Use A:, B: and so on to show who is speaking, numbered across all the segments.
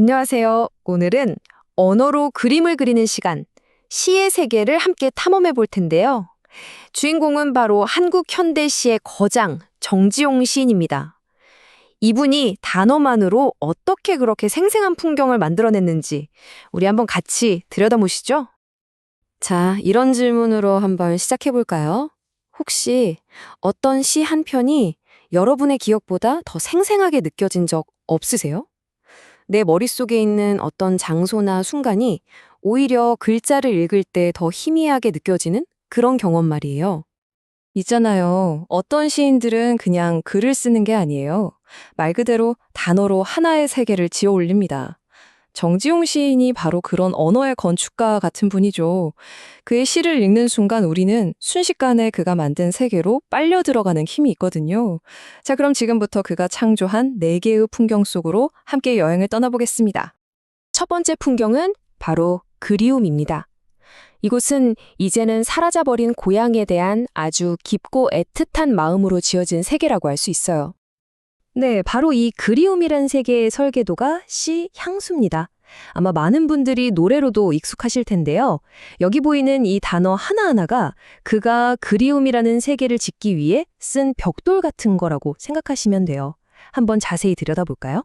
A: 안녕하세요. 오늘은 언어로 그림을 그리는 시간, 시의 세계를 함께 탐험해 볼 텐데요. 주인공은 바로 한국 현대 시의 거장 정지용 시인입니다. 이분이 단어만으로 어떻게 그렇게 생생한 풍경을 만들어냈는지 우리 한번 같이 들여다보시죠. 자, 이런 질문으로 한번 시작해 볼까요? 혹시 어떤 시 한 편이 여러분의 기억보다 더 생생하게 느껴진 적 없으세요? 내 머릿속에 있는 어떤 장소나 순간이 오히려 글자를 읽을 때 더 희미하게 느껴지는 그런 경험 말이에요. 있잖아요. 어떤 시인들은 그냥 글을 쓰는 게 아니에요. 말 그대로 단어로 하나의 세계를 지어 올립니다. 정지용 시인이 바로 그런 언어의 건축가 같은 분이죠. 그의 시를 읽는 순간 우리는 순식간에 그가 만든 세계로 빨려 들어가는 힘이 있거든요. 자, 그럼 지금부터 그가 창조한 네 개의 풍경 속으로 함께 여행을 떠나보겠습니다. 첫 번째 풍경은 바로 그리움입니다. 이곳은 이제는 사라져버린 고향에 대한 아주 깊고 애틋한 마음으로 지어진 세계라고 할 수 있어요. 네, 바로 이 그리움이란 세계의 설계도가 시 향수입니다. 아마 많은 분들이 노래로도 익숙하실 텐데요. 여기 보이는 이 단어 하나하나가 그가 그리움이라는 세계를 짓기 위해 쓴 벽돌 같은 거라고 생각하시면 돼요. 한번 자세히 들여다볼까요?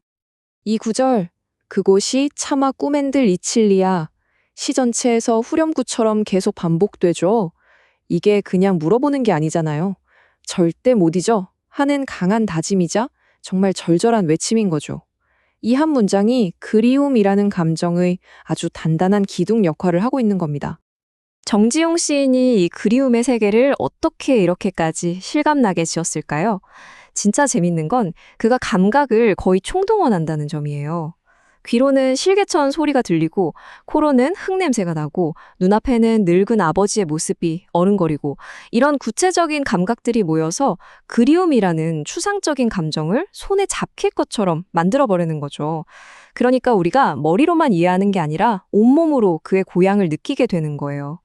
A: 이 구절, 그곳이 차마 꾸맨들 이칠리야. 시 전체에서 후렴구처럼 계속 반복되죠. 이게 그냥 물어보는 게 아니잖아요. 절대 못 잊어 하는 강한 다짐이자 정말 절절한 외침인 거죠. 이 한 문장이 그리움이라는 감정의 아주 단단한 기둥 역할을 하고 있는 겁니다. 정지용 시인이 이 그리움의 세계를 어떻게 이렇게까지 실감나게 지었을까요? 진짜 재밌는 건 그가 감각을 거의 총동원한다는 점이에요. 귀로는 실개천 소리가 들리고 코로는 흙냄새가 나고 눈앞에는 늙은 아버지의 모습이 어른거리고 이런 구체적인 감각들이 모여서 그리움이라는 추상적인 감정을 손에 잡힐 것처럼 만들어버리는 거죠. 그러니까 우리가 머리로만 이해하는 게 아니라 온몸으로 그의 고향을 느끼게 되는 거예요.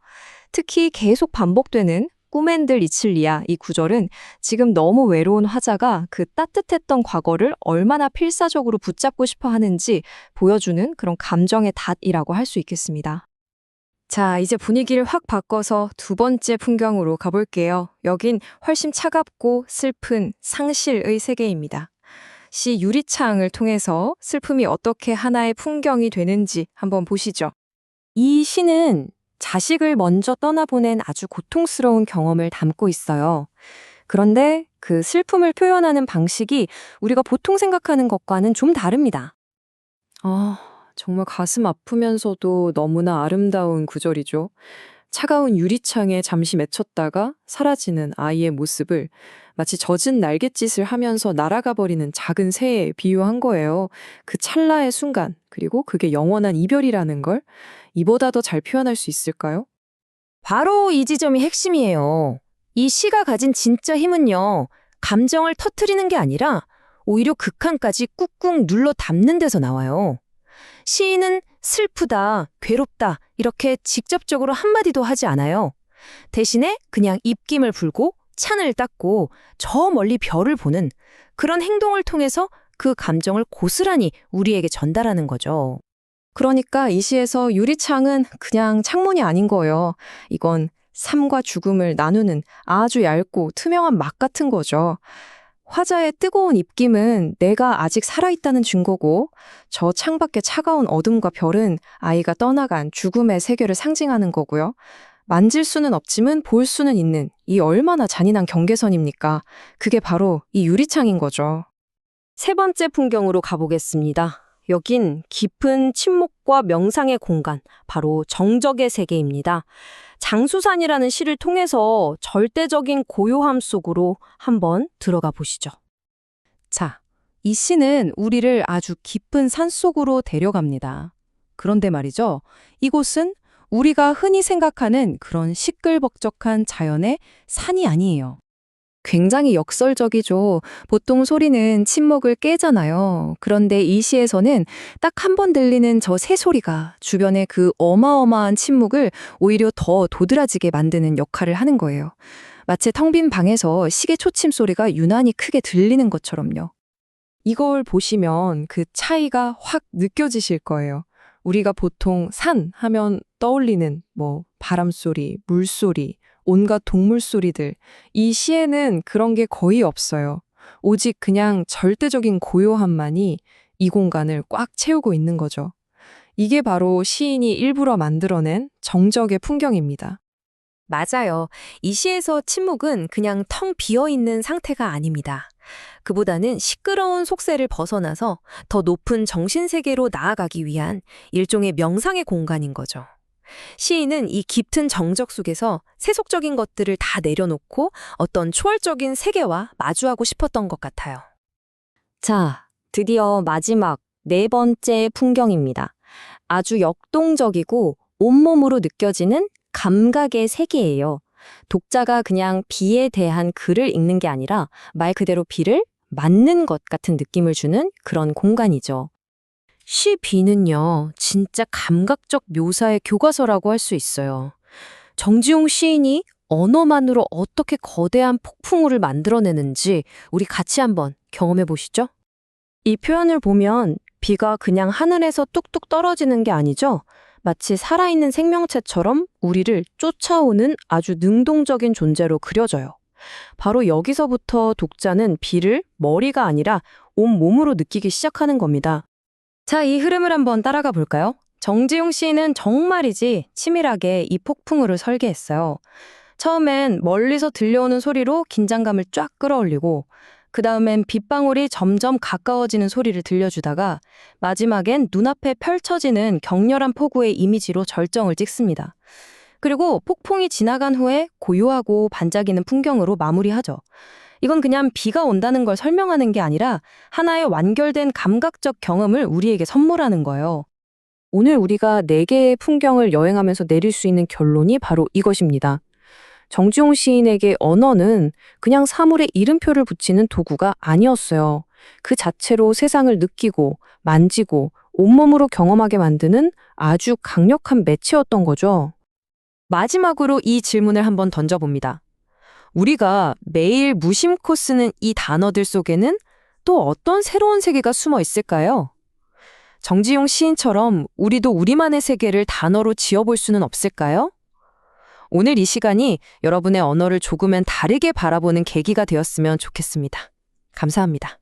A: 특히 계속 반복되는 꾸맨들 이칠리야 이 구절은 지금 너무 외로운 화자가 그 따뜻했던 과거를 얼마나 필사적으로 붙잡고 싶어 하는지 보여주는 그런 감정의 닷이라고 할 수 있겠습니다. 자, 이제 분위기를 확 바꿔서 두 번째 풍경으로 가볼게요. 여긴 훨씬 차갑고 슬픈 상실의 세계입니다. 시 유리창을 통해서 슬픔이 어떻게 하나의 풍경이 되는지 한번 보시죠. 이 시는 자식을 먼저 떠나보낸 아주 고통스러운 경험을 담고 있어요. 그런데 그 슬픔을 표현하는 방식이 우리가 보통 생각하는 것과는 좀 다릅니다. 아, 정말 가슴 아프면서도 너무나 아름다운 구절이죠. 차가운 유리창에 잠시 맺혔다가 사라지는 아이의 모습을 마치 젖은 날갯짓을 하면서 날아가 버리는 작은 새에 비유한 거예요. 그 찰나의 순간, 그리고 그게 영원한 이별이라는 걸 이보다 더 잘 표현할 수 있을까요? 바로 이 지점이 핵심이에요. 이 시가 가진 진짜 힘은요, 감정을 터트리는 게 아니라 오히려 극한까지 꾹꾹 눌러 담는 데서 나와요. 시인은 슬프다, 괴롭다, 이렇게 직접적으로 한마디도 하지 않아요. 대신에 그냥 입김을 불고 찬을 닦고 저 멀리 별을 보는 그런 행동을 통해서 그 감정을 고스란히 우리에게 전달하는 거죠. 그러니까 이 시에서 유리창은 그냥 창문이 아닌 거예요. 이건 삶과 죽음을 나누는 아주 얇고 투명한 막 같은 거죠. 화자의 뜨거운 입김은 내가 아직 살아있다는 증거고 저 창밖의 차가운 어둠과 별은 아이가 떠나간 죽음의 세계를 상징하는 거고요. 만질 수는 없지만 볼 수는 있는 이 얼마나 잔인한 경계선입니까? 그게 바로 이 유리창인 거죠. 세 번째 풍경으로 가보겠습니다. 여긴 깊은 침묵과 명상의 공간, 바로 정적의 세계입니다. 장수산이라는 시를 통해서 절대적인 고요함 속으로 한번 들어가 보시죠. 자, 이 시는 우리를 아주 깊은 산 속으로 데려갑니다. 그런데 말이죠. 이곳은 우리가 흔히 생각하는 그런 시끌벅적한 자연의 산이 아니에요. 굉장히 역설적이죠. 보통 소리는 침묵을 깨잖아요. 그런데 이 시에서는 딱 한 번 들리는 저 새 소리가 주변의 그 어마어마한 침묵을 오히려 더 도드라지게 만드는 역할을 하는 거예요. 마치 텅 빈 방에서 시계 초침 소리가 유난히 크게 들리는 것처럼요.
B: 이걸 보시면 그 차이가 확 느껴지실 거예요. 우리가 보통 산 하면 떠올리는 뭐 바람 소리, 물 소리, 온갖 동물 소리들. 이 시에는 그런 게 거의 없어요. 오직 그냥 절대적인 고요함만이 이 공간을 꽉 채우고 있는 거죠. 이게 바로 시인이 일부러 만들어낸 정적의 풍경입니다.
A: 맞아요. 이 시에서 침묵은 그냥 텅 비어 있는 상태가 아닙니다. 그보다는 시끄러운 속세를 벗어나서 더 높은 정신세계로 나아가기 위한 일종의 명상의 공간인 거죠. 시인은 이 깊은 정적 속에서 세속적인 것들을 다 내려놓고 어떤 초월적인 세계와 마주하고 싶었던 것 같아요.
C: 자, 드디어 마지막 네 번째 풍경입니다. 아주 역동적이고 온몸으로 느껴지는 감각의 세계예요. 독자가 그냥 비에 대한 글을 읽는 게 아니라 말 그대로 비를 맞는 것 같은 느낌을 주는 그런 공간이죠.
A: 시 비는요, 진짜 감각적 묘사의 교과서라고 할 수 있어요. 정지용 시인이 언어만으로 어떻게 거대한 폭풍우를 만들어내는지 우리 같이 한번 경험해 보시죠.
C: 이 표현을 보면 비가 그냥 하늘에서 뚝뚝 떨어지는 게 아니죠. 마치 살아있는 생명체처럼 우리를 쫓아오는 아주 능동적인 존재로 그려져요. 바로 여기서부터 독자는 비를 머리가 아니라 온 몸으로 느끼기 시작하는 겁니다. 자, 이 흐름을 한번 따라가 볼까요? 정지용 시인은 정말이지 치밀하게 이 폭풍우를 설계했어요. 처음엔 멀리서 들려오는 소리로 긴장감을 쫙 끌어올리고 그 다음엔 빗방울이 점점 가까워지는 소리를 들려주다가 마지막엔 눈앞에 펼쳐지는 격렬한 폭우의 이미지로 절정을 찍습니다. 그리고 폭풍이 지나간 후에 고요하고 반짝이는 풍경으로 마무리하죠. 이건 그냥 비가 온다는 걸 설명하는 게 아니라 하나의 완결된 감각적 경험을 우리에게 선물하는 거예요. 오늘 우리가 네 개의 풍경을 여행하면서 내릴 수 있는 결론이 바로 이것입니다. 정지용 시인에게 언어는 그냥 사물에 이름표를 붙이는 도구가 아니었어요. 그 자체로 세상을 느끼고 만지고 온몸으로 경험하게 만드는 아주 강력한 매체였던 거죠. 마지막으로 이 질문을 한번 던져봅니다. 우리가 매일 무심코 쓰는 이 단어들 속에는 또 어떤 새로운 세계가 숨어 있을까요? 정지용 시인처럼 우리도 우리만의 세계를 단어로 지어볼 수는 없을까요? 오늘 이 시간이 여러분의 언어를 조금은 다르게 바라보는 계기가 되었으면 좋겠습니다. 감사합니다.